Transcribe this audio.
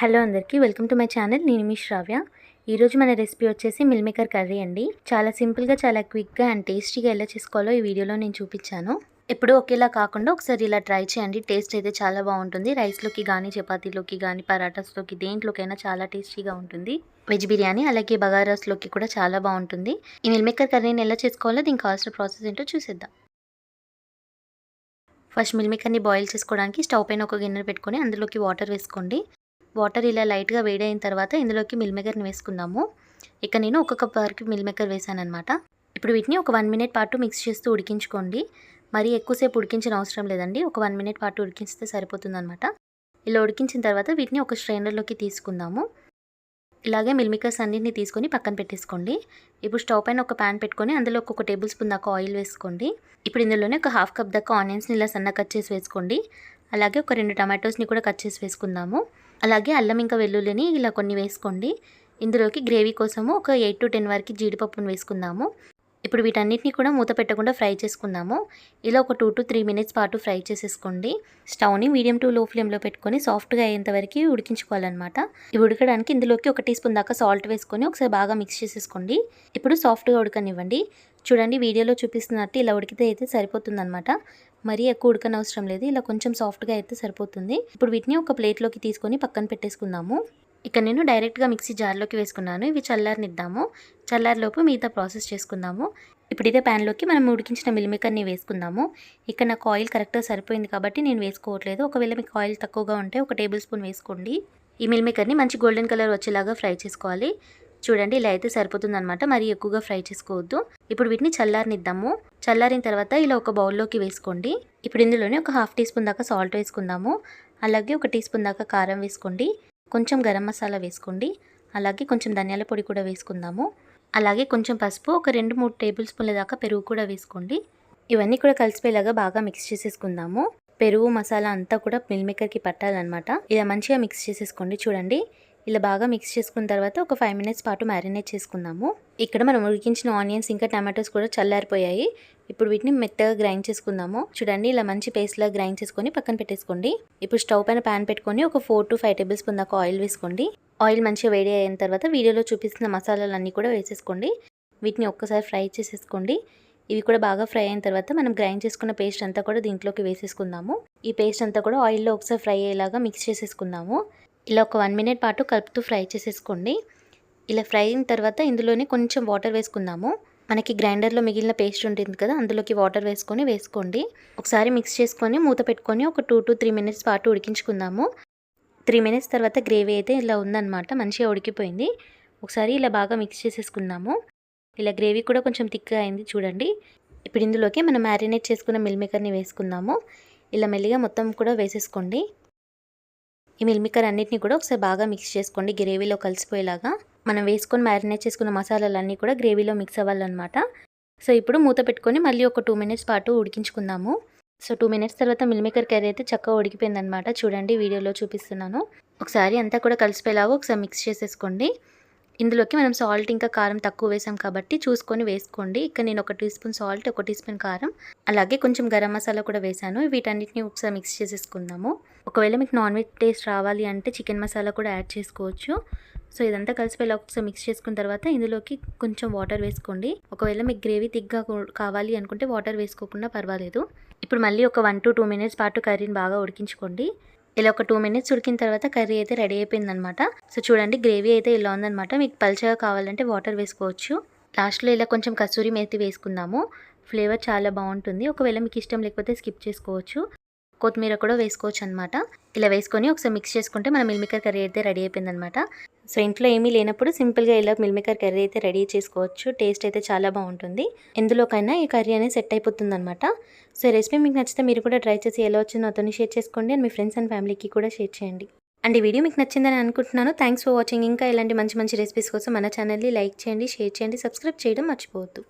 Hello అందరికీ welcome to my channel. నేను మీ శ్రావ్య. ఈరోజు మన రెసిపీ వచ్చేసి మిల్మేకర్ కర్రీ అండి. చాలా సింపుల్గా చాలా క్విక్గా అండ్ టేస్టీగా ఎలా చేసుకోవాలో ఈ వీడియోలో నేను చూపించాను. ఎప్పుడూ ఒకేలా కాకుండా ఒకసారి ఇలా ట్రై చేయండి. టేస్ట్ అయితే చాలా బాగుంటుంది. రైస్లోకి కానీ చపాతీలోకి కానీ పరాటాస్లోకి దేంట్లోకైనా చాలా టేస్టీగా ఉంటుంది. వెజ్ బిర్యానీ అలాగే బగారాస్లోకి కూడా చాలా బాగుంటుంది. ఈ మిల్మేకర్ కర్రీని ఎలా చేసుకోవాలో దీనికి కావాల్సిన ప్రాసెస్ ఏంటో చూసేద్దాం. ఫస్ట్ మిల్మేకర్ని బాయిల్ చేసుకోవడానికి స్టవ్ పైన ఒక గిన్నె పెట్టుకొని అందులోకి వాటర్ వేసుకోండి. వాటర్ ఇలా లైట్గా వేడైన తర్వాత ఇందులోకి మిల్ మేకర్ని వేసుకుందాము ఇక నేను ఒక కప్ వరకు మిల్ మేకర్ వేసాను అనమాట ఇప్పుడు వీటిని ఒక వన్ మినిట్ పాటు మిక్స్ చేస్తూ ఉడికించుకోండి. మరీ ఎక్కువసేపు ఉడికించిన అవసరం లేదండి. ఒక వన్ మినిట్ పాటు ఉడికిస్తే సరిపోతుందనమాట ఇలా ఉడికించిన తర్వాత వీటిని ఒక స్ట్రైనర్లోకి తీసుకుందాము. ఇలాగే మిల్మికర్స్ అన్నింటినీ తీసుకొని పక్కన పెట్టేసుకోండి. ఇప్పుడు స్టవ్ పైన ఒక ప్యాన్ పెట్టుకొని అందులో ఒక టేబుల్ స్పూన్ దాకా ఆయిల్ వేసుకోండి. ఇప్పుడు ఇందులోనే ఒక హాఫ్ కప్ దాకా ఆనియన్స్ని ఇలా సన్న కట్ చేసి వేసుకోండి. అలాగే ఒక రెండు టమాటోస్ని కూడా కట్ చేసి వేసుకుందాము. అలాగే అల్లం ఇంకా వెల్లుల్లిని ఇలా కొన్ని వేసుకోండి. ఇందులోకి గ్రేవీ కోసము ఒక ఎయిట్ టు టెన్ వరకు జీడిపప్పును వేసుకుందాము. ఇప్పుడు వీటన్నిటిని కూడా మూత పెట్టకుండా ఫ్రై చేసుకుందాము. ఇలా ఒక టూ టు త్రీ మినిట్స్ పాటు ఫ్రై చేసేసుకోండి. స్టవ్ని మీడియం టు లో ఫ్లేమ్లో పెట్టుకొని సాఫ్ట్గా అయ్యేంత వరకు ఉడికించుకోవాలన్నమాట. ఇవి ఉడకడానికి ఇందులోకి ఒక టీ స్పూన్ దాకా సాల్ట్ వేసుకొని ఒకసారి బాగా మిక్స్ చేసేసుకోండి. ఇప్పుడు సాఫ్ట్గా ఉడకనివ్వండి. చూడండి వీడియోలో చూపిస్తున్నట్టు ఇలా ఉడికితే అయితే సరిపోతుందన్నమాట. మరీ ఎక్కువ ఉడకనవసరం లేదు. ఇలా కొంచెం సాఫ్ట్గా అయితే సరిపోతుంది. ఇప్పుడు వీటిని ఒక ప్లేట్లోకి తీసుకొని పక్కన పెట్టేసుకుందాము. ఇక్కడ నేను డైరెక్ట్గా మిక్సీ జార్లోకి వేసుకున్నాను. ఇవి చల్లారనిద్దాము. చల్లారిలోపు మిగతా ప్రాసెస్ చేసుకుందాము. ఇప్పుడు ఇదే ప్యాన్లోకి మనం ఉడికించిన మిల్మేకర్ని వేసుకుందాము. ఇక్కడ నాకు ఆయిల్ కరెక్ట్గా సరిపోయింది కాబట్టి నేను వేసుకోవట్లేదు. ఒకవేళ మీకు ఆయిల్ తక్కువగా ఉంటే ఒక టేబుల్ స్పూన్ వేసుకోండి. ఈ మిల్మేకర్ని మంచి గోల్డెన్ కలర్ వచ్చేలాగా ఫ్రై చేసుకోవాలి. చూడండి ఇలా అయితే సరిపోతుందనమాట మరీ ఎక్కువగా ఫ్రై చేసుకోవద్దు. ఇప్పుడు వీటిని చల్లారనిద్దాము. చల్లారిన తర్వాత ఇలా ఒక బౌల్లోకి వేసుకోండి. ఇప్పుడు ఇందులోనే ఒక హాఫ్ టీ స్పూన్ దాకా సాల్ట్ వేసుకుందాము. అలాగే ఒక టీ స్పూన్ దాకా కారం వేసుకోండి. కొంచెం గరం మసాలా వేసుకోండి. అలాగే కొంచెం ధనియాల పొడి కూడా వేసుకుందాము. అలాగే కొంచెం పసుపు ఒక రెండు మూడు టేబుల్ స్పూన్ల దాకా పెరుగు కూడా వేసుకోండి. ఇవన్నీ కూడా కలిసిపోయేలాగా బాగా మిక్స్ చేసేసుకుందాము. పెరుగు మసాలా అంతా కూడా మిల్ మేకర్కి పట్టాలన్నమాట. ఇలా మంచిగా మిక్స్ చేసేసుకోండి చూడండి. ఇలా బాగా మిక్స్ చేసుకున్న తర్వాత ఒక ఫైవ్ మినిట్స్ పాటు మ్యారినేట్ చేసుకుందాము. ఇక్కడ మనం ఉడికించిన ఆనియన్స్ ఇంకా టమాటోస్ కూడా చల్లారిపోయాయి. ఇప్పుడు వీటిని మెత్తగా గ్రైండ్ చేసుకుందాము. చూడండి ఇలా మంచి పేస్ట్లా గ్రైండ్ చేసుకొని పక్కన పెట్టేసుకోండి. ఇప్పుడు స్టవ్ పైన ప్యాన్ పెట్టుకొని ఒక four to five tablespoon దాకా ఆయిల్ వేసుకోండి. ఆయిల్ మంచిగా వేడి అయిన తర్వాత వీడియోలో చూపిస్తున్న మసాలాలన్నీ కూడా వేసేసుకోండి. వీటిని ఒక్కసారి ఫ్రై చేసేసుకోండి. ఇవి కూడా బాగా ఫ్రై అయిన తర్వాత మనం గ్రైండ్ చేసుకున్న పేస్ట్ అంతా కూడా దీంట్లోకి వేసేసుకుందాము. ఈ పేస్ట్ అంతా కూడా ఆయిల్లో ఒకసారి ఫ్రై అయ్యేలాగా మిక్స్ చేసేసుకుందాము. ఇలా ఒక వన్ మినిట్ పాటు కలుపుతూ ఫ్రై చేసేసుకోండి. ఇలా ఫ్రై అయిన తర్వాత ఇందులోనే కొంచెం వాటర్ వేసుకుందాము. మనకి గ్రైండర్లో మిగిలిన పేస్ట్ ఉంటుంది కదా అందులోకి వాటర్ వేసుకొని వేసుకోండి. ఒకసారి మిక్స్ చేసుకొని మూత పెట్టుకొని ఒక టూ టు త్రీ మినిట్స్ పాటు ఉడికించుకుందాము. త్రీ మినిట్స్ తర్వాత గ్రేవీ అయితే ఇలా ఉందన్నమాట మంచిగా ఉడికిపోయింది. ఒకసారి ఇలా బాగా మిక్స్ చేసేసుకుందాము. ఇలా గ్రేవీ కూడా కొంచెం థిక్గా అయింది చూడండి. ఇప్పుడు ఇందులోకి మనం మ్యారినేట్ చేసుకున్న మిల్ మేకర్ని వేసుకుందాము. ఇలా మెల్లిగా మొత్తం కూడా వేసేసుకోండి. ఈ మిల్మిక్కర్ అన్నింటినీ అన్నిటిని కూడా ఒకసారి బాగా మిక్స్ చేసుకోండి. గ్రేవీలో కలిసిపోయేలాగా మనం వేసుకొని మ్యారినేట్ చేసుకున్న మసాలాలన్నీ కూడా గ్రేవీలో మిక్స్ అవ్వాలన్నమాట. సో ఇప్పుడు మూత పెట్టుకొని మళ్ళీ ఒక టూ మినిట్స్ పాటు ఉడికించుకుందాము. సో టూ మినిట్స్ తర్వాత మిల్మేకర్ కర్రీ అయితే చక్కగా ఉడికిపోయిందనమాట చూడండి వీడియోలో చూపిస్తున్నాను. ఒకసారి అంతా కూడా కలిసిపోయేలాగా ఒకసారి మిక్స్ చేసేసుకోండి. ఇందులోకి మనం సాల్ట్ ఇంకా కారం తక్కువ వేసాం కాబట్టి చూసుకొని వేసుకోండి. ఇక్కడ నేను ఒక టీ స్పూన్ సాల్ట్ ఒక టీ స్పూన్ కారం అలాగే కొంచెం గరం మసాలా కూడా వేసాను. వీటన్నిటిని ఒకసారి మిక్స్ చేసేసుకుందాము. ఒకవేళ మీకు నాన్ వెజ్ టేస్ట్ రావాలి అంటే చికెన్ మసాలా కూడా యాడ్ చేసుకోవచ్చు. సో ఇదంతా కలిసిపోయి ఒకసారి మిక్స్ చేసుకున్న తర్వాత ఇందులోకి కొంచెం వాటర్ వేసుకోండి. ఒకవేళ మీకు గ్రేవీ తిగ్గా కావాలి అనుకుంటే వాటర్ వేసుకోకుండా పర్వాలేదు. ఇప్పుడు మళ్ళీ ఒక వన్ టు టూ మినిట్స్ పాటు కర్రీని బాగా ఉడికించుకోండి. ఇలా ఒక టూ మినిట్స్ ఉడికిన తర్వాత కర్రీ అయితే రెడీ అయిపోయిందనమాట సో చూడండి గ్రేవీ అయితే ఇలా ఉందనమాట మీకు పల్చగా కావాలంటే వాటర్ వేసుకోవచ్చు. లాస్ట్లో ఇలా కొంచెం కసూరి మేతి వేసుకుందాము. ఫ్లేవర్ చాలా బాగుంటుంది. ఒకవేళ మీకు ఇష్టం లేకపోతే స్కిప్ చేసుకోవచ్చు. కొత్తిమీర కూడా వేసుకోవచ్చు అనమాట ఇలా వేసుకొని ఒకసారి మిక్స్ చేసుకుంటే మన మిల్మికర్ కర్రీ అయితే రెడీ అయిపోయిందనమాట సో ఇంట్లో ఏమీ లేనప్పుడు సింపుల్గా ఇలా మిల్మికర్ కర్రీ అయితే రెడీ చేసుకోవచ్చు. టేస్ట్ అయితే చాలా బాగుంటుంది. ఎందులోకైనా ఈ కర్రీ అనేది సెట్ అయిపోతుంది అనమాట సో రెసిపీ మీకు నచ్చితే మీరు కూడా ట్రై చేసి ఎలా వచ్చిందో అతను షేర్ చేసుకోండి. అండ్ మీ ఫ్రెండ్స్ అండ్ ఫ్యామిలీకి కూడా షేర్ చేయండి. అండ్ ఈ వీడియో మీకు నచ్చిందని అనుకుంటున్నాను. Thanks for watching. ఇంకా ఇలాంటి మంచి మంచి రెసిపీస్ కోసం మన ఛానల్ని లైక్ చేయండి షేర్ చేయండి సబ్స్క్రైబ్ చేయడం మర్చిపోవద్దు.